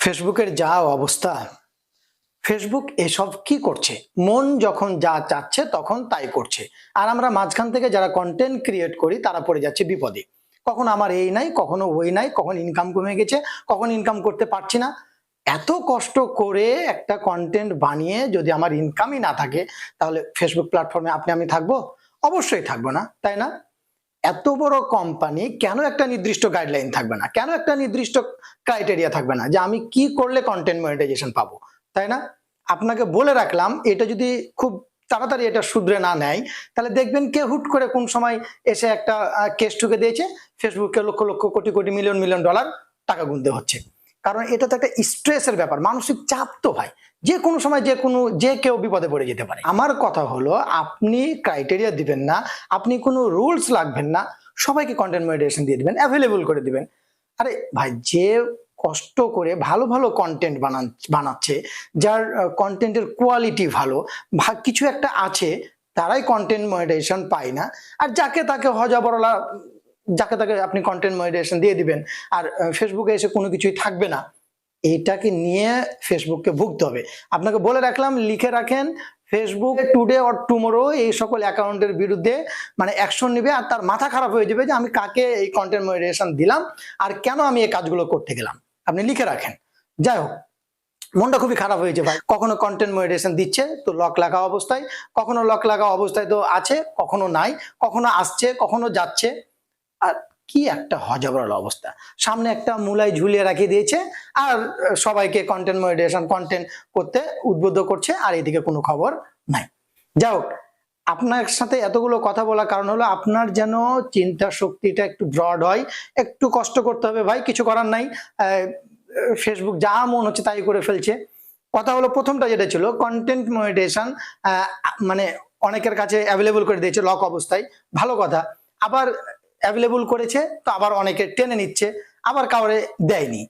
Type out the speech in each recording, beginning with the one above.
ফেসবুকের যা অবস্থা, ফেসবুক এসব কি করছে? মন যখন যা চাচ্ছে তখন তাই করছে। আর আমরা মাঝখান থেকে যারা কন্টেন্ট ক্রিয়েট করি তারা পড়ে যাচ্ছে বিপদে। কখন আমার এই নাই, কখনো ওই নাই, কখন ইনকাম কমে গেছে, কখন ইনকাম করতে পারছি না। এত কষ্ট করে একটা কন্টেন্ট বানিয়ে যদি আমার ইনকামই না থাকে, তাহলে ফেসবুক প্ল্যাটফর্মে আপনি আমি থাকব? অবশ্যই থাকব না, তাই না? এত বড় কোম্পানি কেন একটা নির্দিষ্ট গাইডলাইন থাকবে না? কেন একটা নির্দিষ্ট ক্রাইটেরিয়া থাকবে না? যে আমি কি করলে কন্টেন্ট মনিটাইজেশন পাবো? তাই না? আপনাকে বলে রাখলাম, এটা যদি খুব তাড়াতাড়ি এটা শুধরে না নেয়, তাহলে দেখবেন কে হুট করে কোন সময় এসে একটা কেস ঠুকে দিয়েছে ফেসবুকে lakh lakh crore crore million million dollar টাকা গুনতে হচ্ছে। কারণ এটা তো একটা স্ট্রেসের ব্যাপার, মানসিক চাপ তো ভাই। যে কোনো সময় যে কোনো, যে কেউ বিপদে পড়ে যেতে পারে। আমার কথা হলো, আপনি ক্রাইটেরিয়া দিবেন না, আপনি কোনো রুলস লাগবেন না, সবাইকে কন্টেন্ট মনিটাইজেশন দিয়ে দিবেন অ্যাভেলেবল করে দিবেন। আরে ভাই, যে কষ্ট করে ভালো ভালো কন্টেন্ট বানান, বানাচ্ছে, যার কন্টেন্টের কোয়ালিটি ভালো কিছু একটা আছে, তারাই কন্টেন্ট মনিটাইজেশন পায় না। আর যাকে তাকে হজাবরলা যাকে তাকে আপনি কন্টেন্ট মনিটাইজেশন দিয়ে দিবেন। আর ফেসবুকে এসে কোনো কিছুই থাকবে না। এটাকে নিয়ে ফেসবুককে ভুগতে হবে। আপনাকে বলে রাখলাম, লিখে রাখেন ফেসবুক টুডে অর টুমোরো এই সকল অ্যাকাউন্টের বিরুদ্ধে মানে অ্যাকশন নেবে আর তার মাথা খারাপ হয়ে যাবে যে আমি কাকে এই কন্টেন্ট মনিটাইজেশন দিলাম আর কেন আমি এই কাজগুলো করতে গেলাম। আপনি লিখে রাখেন। যাই হোক, মনটা খুবই খারাপ হয়েছে ভাই। কখনো কন্টেন্ট মনিটাইজেশন দিচ্ছে তো লক লাগা অবস্থায়, কখনো লক লাগা অবস্থায় তো আছে, কখনো নাই, কখনো আসছে, কখনো যাচ্ছে। আর কি একটা হজবরল অবস্থা। সামনে একটা মূলায় ঝুলিয়ে রাখিয়ে দিয়েছে আর সবাইকে কন্টেন্ট মনিটাইজেশন কন্টেন্ট করতে উদ্বুদ্ধ করছে আর এদিকে কোনো খবর নাই। যাই হোক, আপনার সাথে এতগুলো কথা বলার কারণ হলো আপনার যেন চিন্তা শক্তিটা একটু ব্রড হয়, একটু কষ্ট করতে হবে। ভাই, কিছু করার নাই। ফেসবুক যা মন হচ্ছে তাই করে ফেলছে। কথা হলো প্রথমটা যেটা ছিল কন্টেন্ট মনিটাইজেশন মানে অনেকের কাছে অ্যাভেলেবল করে দিয়েছে লক অবস্থায়। ভালো কথা। আবার অ্যাভেলেবল করেছে, তো আবার অনেকে টেনে নিচ্ছে, আবার কাউরে দেয়নি।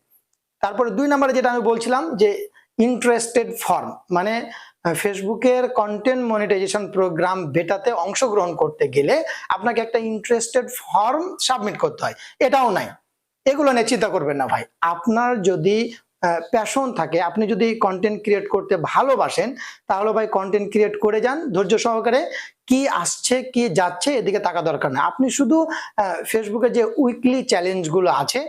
তারপরে দুই নম্বরে যেটা আমি বলছিলাম যে ইন্টারেস্টেড ফর্ম মানে ফেসবুকের কন্টেন্ট মনিটাইজেশন প্রোগ্রাম বেটাতে অংশগ্রহণ করতে গেলে আপনাকে একটা ইন্টারেস্টেড ফর্ম সাবমিট করতে হয়। এটাও নাই। এগুলো নিয়ে চিন্তা করবেন না ভাই। আপনার যদি প্যাশন থাকে। আপনি যদি কন্টেন্ট ক্রিয়েট করতে ভালোবাসেন, তাহলে ভাই কন্টেন্ট ক্রিয়েট করে যান। ধৈর্য সহকারে কি আসছে, কি যাচ্ছে এদিকে টাকা দরকার না আপনি শুধু ফেসবুকে যে উইকলি চ্যালেঞ্জগুলো আছে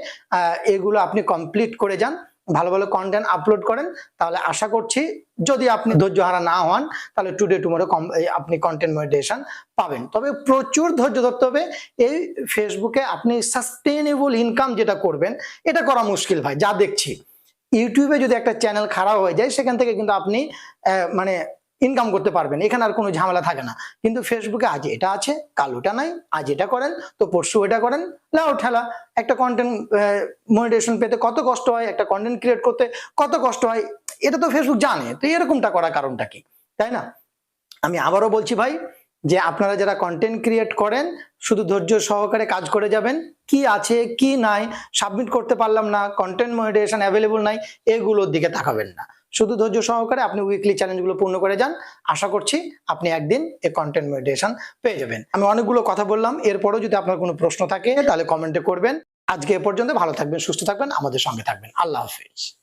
এগুলো আপনি কমপ্লিট করে যান, ভালো ভালো কন্টেন্ট আপলোড করেন, তাহলে আশা করছি যদি আপনি ধৈর্য হারা না হন, তাহলে টুডে টুমোরো আপনি কন্টেন্ট মনিটাইজেশন পাবেন। তবে প্রচুর ধৈর্য ধরতে হবে। এই ফেসবুকে আপনি সাস্টেনেবল ইনকাম যেটা করবেন, এটা করা মুশকিল ভাই, যা দেখছি। ইউটিউবে যদি একটা চ্যানেল খারাপ হয়ে যায়, সেখান থেকে কিন্তু আপনি মানে ইনকাম করতে পারবেন। এখানে আর কোনো ঝামেলা থাকে না। কিন্তু ফেসবুকে আজ এটা আছে, কাল ওটা নাই, আজ এটা করেন, তো পরশু এটা করেন লাও ঠেলা। একটা কন্টেন্ট মনিটেশন পেতে কত কষ্ট হয়, একটা কন্টেন্ট ক্রিয়েট করতে কত কষ্ট হয়, এটা তো ফেসবুক জানে। তো এরকমটা করার কারণটা কি? তাই না? আমি আবারও বলছি ভাই যে আপনারা যারা কন্টেন্ট ক্রিয়েট করেন, শুধু ধৈর্য সহকারে কাজ করে যাবেন। কি আছে, কি নাই সাবমিট করতে পারলাম না কন্টেন্ট মনিটাইজেশন অ্যাভেলেবল নাই, এগুলোর দিকে তাকাবেন না। শুধু ধৈর্য সহকারে আপনি উইকলি চ্যালেঞ্জগুলো পূর্ণ করে যান। আশা করছি আপনি একদিন এই কন্টেন্ট মনিটাইজেশন পেয়ে যাবেন। আমি অনেকগুলো কথা বললাম, এরপরও যদি আপনার কোনো প্রশ্ন থাকে, তাহলে কমেন্টে করবেন। আজকে এ পর্যন্ত ভালো থাকবেন, সুস্থ থাকবেন, আমাদের সঙ্গে থাকবেন। আল্লাহ হাফিজ।